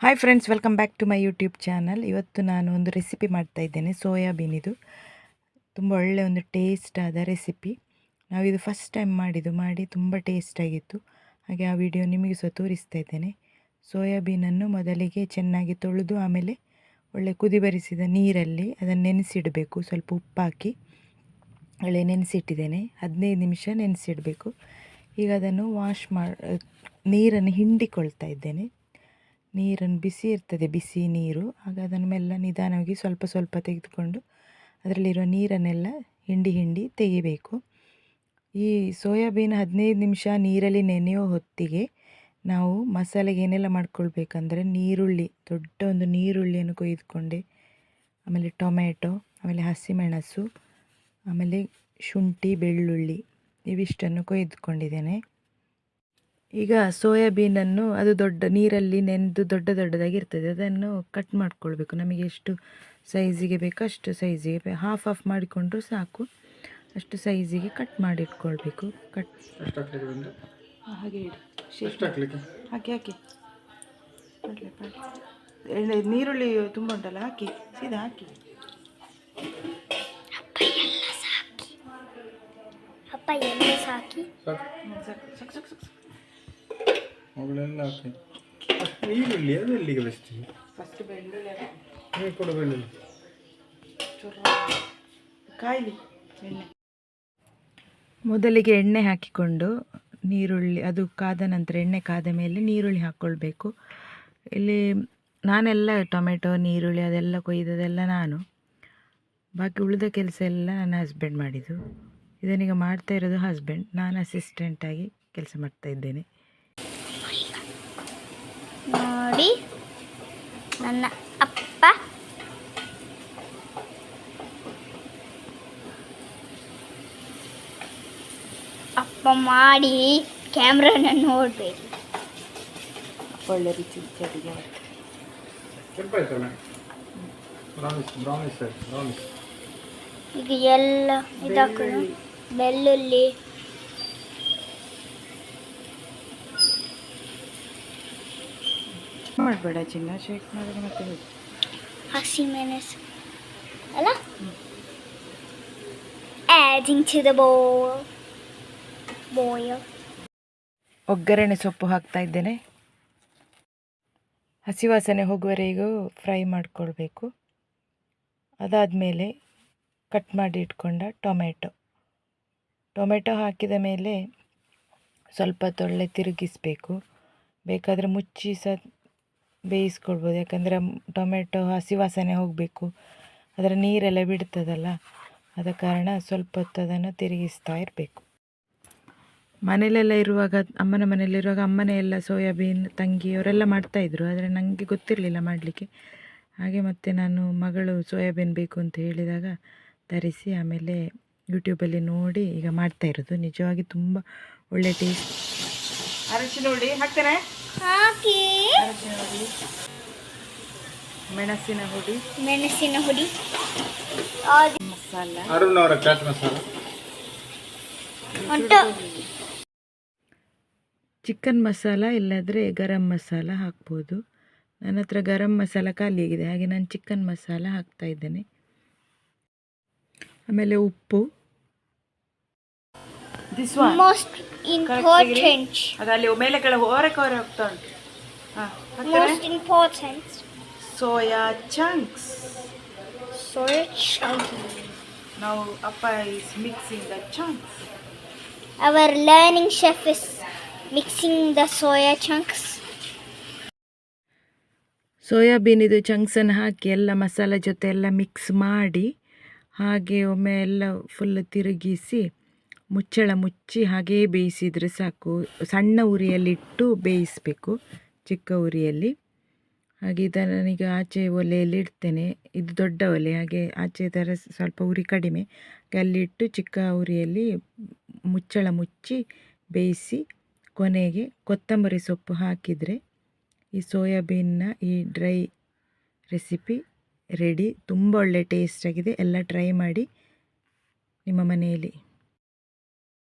Hi friends welcome back to my YouTube channel ಇವತ್ತು ನಾನು ಒಂದು ರೆಸಿಪಿ ಮಾಡ್ತಾ ಇದ್ದೇನೆ ಸೋಯಾಬೀನಿದು ತುಂಬ ಒಳ್ಳೆಯ ಒಂದು ಟೇಸ್ಟ್ ಆದ ರೆಸಿಪಿ ಇದು ಫಸ್ಟ್ ಟೈಮ್ ಮಾಡಿದ್ದು, ಮಾಡಿ ತುಂಬ ಟೇಸ್ಟ್ ಆಗಿತ್ತು. ಹಾಗೆ ಆ ವಿಡಿಯೋ ನಿಮಗೆ ಸಹ ತೋರಿಸ್ತಾ ಇದ್ದೇನೆ. ಸೋಯಾಬೀನನ್ನು ಮೊದಲಿಗೆ ಚೆನ್ನಾಗಿ ತೊಳೆದು ಆಮೇಲೆ ಒಳ್ಳೆ ಕುದಿ ಬರಿಸಿದ ನೀರಲ್ಲಿ ಅದನ್ನು ನೆನೆಸಿಡಬೇಕು. ಸ್ವಲ್ಪ ಉಪ್ಪಾಕಿ ಒಳ್ಳೆ ನೆನೆಸಿಟ್ಟಿದ್ದೇನೆ. ಹದಿನೈದು ನಿಮಿಷ ನೆನೆಸಿಡಬೇಕು. ಈಗ ಅದನ್ನು ವಾಶ್ ಮಾಡಿ ನೀರನ್ನು ಹಿಂಡಿಕೊಳ್ತಾ ಇದ್ದೇನೆ. ನೀರನ್ನು ಬಿಸಿ ಇರ್ತದೆ, ಬಿಸಿ ನೀರು. ಆಗ ಅದನ್ನು ಮೆಲ್ಲ ನಿಧಾನವಾಗಿ ಸ್ವಲ್ಪ ಸ್ವಲ್ಪ ತೆಗೆದುಕೊಂಡು ಅದರಲ್ಲಿರುವ ನೀರನ್ನೆಲ್ಲ ಹಿಂಡಿ ಹಿಂಡಿ ತೆಗಿಬೇಕು ಈ ಸೋಯಾಬೀನ್ ಹದಿನೈದು ನಿಮಿಷ ನೀರಲ್ಲಿ ನೆನೆಯೋ ಹೊತ್ತಿಗೆ ನಾವು ಮಸಾಲೆಗೆ ಏನೆಲ್ಲ ಮಾಡ್ಕೊಳ್ಬೇಕಂದ್ರೆ ನೀರುಳ್ಳಿ, ದೊಡ್ಡ ಒಂದು ನೀರುಳ್ಳಿಯನ್ನು ಕೊಯ್ದುಕೊಂಡೆ. ಆಮೇಲೆ ಟೊಮೆಟೊ ಆಮೇಲೆ ಹಸಿಮೆಣಸು, ಆಮೇಲೆ ಶುಂಠಿ, ಬೆಳ್ಳುಳ್ಳಿ, ಇವಿಷ್ಟನ್ನು ಕೊಯ್ದುಕೊಂಡಿದ್ದೇನೆ. ಈಗ ಸೋಯಾಬೀನನ್ನು ಅದು ದೊಡ್ಡ ನೀರಲ್ಲಿ ನೆನೆದು ದೊಡ್ಡ ದೊಡ್ಡದಾಗಿರ್ತದೆ ಅದನ್ನು ಕಟ್ ಮಾಡ್ಕೊಳ್ಬೇಕು. ನಮಗೆ ಎಷ್ಟು ಸೈಜಿಗೆ ಬೇಕೋ ಅಷ್ಟು ಸೈಜಿಗೆ ಹಾಫ್ ಆಫ್ ಮಾಡಿಕೊಂಡ್ರೂ ಸಾಕು. ಅಷ್ಟು ಸೈಜಿಗೆ ಕಟ್ ಮಾಡಿಟ್ಕೊಳ್ಬೇಕು. ಕಟ್ ಹಾಗೆ ಹಾಕಿ ಹಾಕಿ. ಎಣ್ಣೆ ನೀರುಳ್ಳಿ ತುಂಬ ಉಂಟಲ್ಲ? ಹಾಕಿ. ಸೀದಾ ಹಾಕಿ. ಅಪ್ಪ ಎಣ್ಣೆ ಸಾಕಿ. ಸಾಕು. ಹ್ಮ್, ಸಾಕು ಸಾಕು ಸಾಕು ಸಾಕು. ಅವುಗಳೆಲ್ಲ ಹಾಕಿ. ಅಷ್ಟು ಈರುಳ್ಳಿ ಅದು ಎಲ್ಲಿಗೆ ಬೆಳೆಸ್ತೀವಿ ಫಸ್ಟ್ ಬೆಳ್ಳುಳ್ಳಿ. ನೀವು ಕೊಡು ಬೆಳ್ಳುಳ್ಳಿ. ಕಾಯಿಲಿ ಎಣ್ಣೆ. ಮೊದಲಿಗೆ ಎಣ್ಣೆ ಹಾಕಿಕೊಂಡು ನೀರುಳ್ಳಿ ಅದು ಕಾದ ನಂತರ ಎಣ್ಣೆ ಕಾದ ಮೇಲೆ ನೀರುಳ್ಳಿ ಹಾಕ್ಕೊಳ್ಬೇಕು. ಇಲ್ಲಿ ನಾನೆಲ್ಲ ಟೊಮೆಟೊ ನೀರುಳ್ಳಿ ಅದೆಲ್ಲ ಕೊಯ್ದದೆಲ್ಲ ನಾನು. ಬಾಕಿ ಉಳಿದ ಕೆಲಸ ಎಲ್ಲ ನನ್ನ ಹಸ್ಬೆಂಡ್ ಮಾಡಿದ್ದು. ಇದನ್ನೀಗ ಮಾಡ್ತಾ ಇರೋದು ಹಸ್ಬೆಂಡ್ ನಾನು ಅಸಿಸ್ಟೆಂಟಾಗಿ ಕೆಲಸ ಮಾಡ್ತಾ ಇದ್ದೇನೆ. ನೋಡಿ ನನ್ನ ಅಪ್ಪ. ಅಪ್ಪ ಮಾಡಿ ಕ್ಯಾಮ್ರಾನ ನೋಡ್ಬೇಕು. ಒಳ್ಳೆ ರೀತಿ ಬ್ರೌನಿಸ್ ಈಗ ಎಲ್ಲ ಇದಾಕ ಬೆಳ್ಳುಳ್ಳಿ ಮಾಡಬೇಡ ಚಿನ್ನ ಶೇಕ್ ಮಾಡಿದ್ರೆ ಮತ್ತೆ ಹಸಿ ಮೆಣಸು ಅಲ್ಲ adding to the bowl. Boil. ಒಗ್ಗರಣೆ ಸೊಪ್ಪು ಹಾಕ್ತಾ ಇದ್ದೇನೆ. ಹಸಿ ವಾಸನೆ ಹೋಗುವವರೆಗೂ ಫ್ರೈ ಮಾಡಿಕೊಳ್ಬೇಕು. ಅದಾದಮೇಲೆ ಕಟ್ ಮಾಡಿ ಇಟ್ಕೊಂಡ ಟೊಮೆಟೊ. ಟೊಮೆಟೊ ಹಾಕಿದ ಮೇಲೆ ಸ್ವಲ್ಪ ತೊಳ್ಳೆ ತಿರುಗಿಸಬೇಕು. ಬೇಕಾದರೆ ಮುಚ್ಚಿ ಸಹ ಬೇಯಿಸ್ಕೊಳ್ಬೋದು. ಯಾಕಂದರೆ ಟೊಮೆಟೊ ಹಸಿ ವಾಸನೆ ಹೋಗಬೇಕು. ಅದರ ನೀರೆಲ್ಲ ಬಿಡ್ತದಲ್ಲ, ಆದ ಕಾರಣ ಸ್ವಲ್ಪ ಹೊತ್ತು ಅದನ್ನು ತಿರುಗಿಸ್ತಾ ಇರಬೇಕು. ಮನೆಯಲ್ಲೆಲ್ಲ ಇರುವಾಗ, ಅಮ್ಮನ ಮನೆಯಲ್ಲಿರುವಾಗ ಅಮ್ಮನೇ ಎಲ್ಲ ಸೋಯಾಬೀನ್, ತಂಗಿ ಅವರೆಲ್ಲ ಮಾಡ್ತಾಯಿದ್ರು ಆದರೆ ನನಗೆ ಗೊತ್ತಿರಲಿಲ್ಲ ಮಾಡಲಿಕ್ಕೆ. ಹಾಗೆ ಮತ್ತೆ ನಾನು ಮಗಳು ಸೋಯಾಬೀನ್ ಬೇಕು ಅಂತ ಹೇಳಿದಾಗ ತರಿಸಿ ಆಮೇಲೆ ಯೂಟ್ಯೂಬಲ್ಲಿ ನೋಡಿ ಈಗ ಮಾಡ್ತಾ ಇರೋದು. ನಿಜವಾಗಿ ತುಂಬ ಒಳ್ಳೆ ಟೇಸ್ಟ್ ಅರಶಿನ ಹುಳಿ ಹಾಕ್ತೇನೆ? ಹಾಕಿ ಮೆಣಸಿನ ಹುಡಿ. ಮೆಣಸಿನ ಹುಡಿ. ಮಸಾಲ. ಅರುಣ್ ಅವರ ಚಾಟ್ ಮಸಾಲ. ಉಂಟು. ಚಿಕನ್ ಮಸಾಲ ಇಲ್ಲಾದರೆ ಗರಂ ಮಸಾಲ ಹಾಕ್ಬೋದು. ನನ್ನ ಹತ್ರ ಗರಂ ಮಸಾಲ ಖಾಲಿಯಾಗಿದೆ ಹಾಗೆ ನಾನು ಚಿಕನ್ ಮಸಾಲ ಹಾಕ್ತಾ ಇದ್ದೇನೆ. ಆಮೇಲೆ ಉಪ್ಪು. ದಿಸ್ ಮೋಸ್ಟ್ ಇಂಪಾರ್ಟೆಂಟ್ ಅದು ಅಲ್ಲಿ ಮೇಲೆ ಕೆಳಗೆ ಹೊರಗೆ ಹೊರ ಹೋಗ್ತಾ ಉಂಟು. ಹಾಂ most important soya chunks soya chunks ನಾವು ಅಪ್ಪ is mixing the chunks our learning chef is mixing the soya chunks soybean ಸೋಯಾಬೀನಿದು ಚಂಕ್ಸನ್ನು ಹಾಕಿ ಎಲ್ಲ ಮಸಾಲೆ ಜೊತೆ ಎಲ್ಲ ಮಿಕ್ಸ್ ಮಾಡಿ ಹಾಗೆ ಒಮ್ಮೆ ಎಲ್ಲ ಫುಲ್ ತಿರುಗಿಸಿ ಮುಚ್ಚಳ ಮುಚ್ಚಿ ಹಾಗೇ ಬೇಯಿಸಿದರೆ ಸಾಕು. ಸಣ್ಣ ಉರಿಯಲ್ಲಿಟ್ಟು ಬೇಯಿಸಬೇಕು, ಚಿಕ್ಕ ಉರಿಯಲ್ಲಿ. ಹಾಗೆ ನಾನೀಗ ಆಚೆ ಒಲೆಯಲ್ಲಿ ಇಡ್ತೇನೆ. ಇದು ದೊಡ್ಡ ಒಲೆ, ಹಾಗೆ ಆಚೆ ಥರ ಸ್ವಲ್ಪ ಉರಿ ಕಡಿಮೆ. ಅಲ್ಲಿಟ್ಟು ಚಿಕ್ಕ ಉರಿಯಲ್ಲಿ ಮುಚ್ಚಳ ಮುಚ್ಚಿ ಬೇಯಿಸಿ ಕೊನೆಗೆ ಕೊತ್ತಂಬರಿ ಸೊಪ್ಪು ಹಾಕಿದರೆ ಈ ಸೋಯಾಬೀನ್ನ ಈ ಡ್ರೈ ರೆಸಿಪಿ ರೆಡಿ. ತುಂಬ ಒಳ್ಳೆ ಟೇಸ್ಟಾಗಿದೆ. ಎಲ್ಲ ಟ್ರೈ ಮಾಡಿ ನಿಮ್ಮ ಮನೆಯಲ್ಲಿ.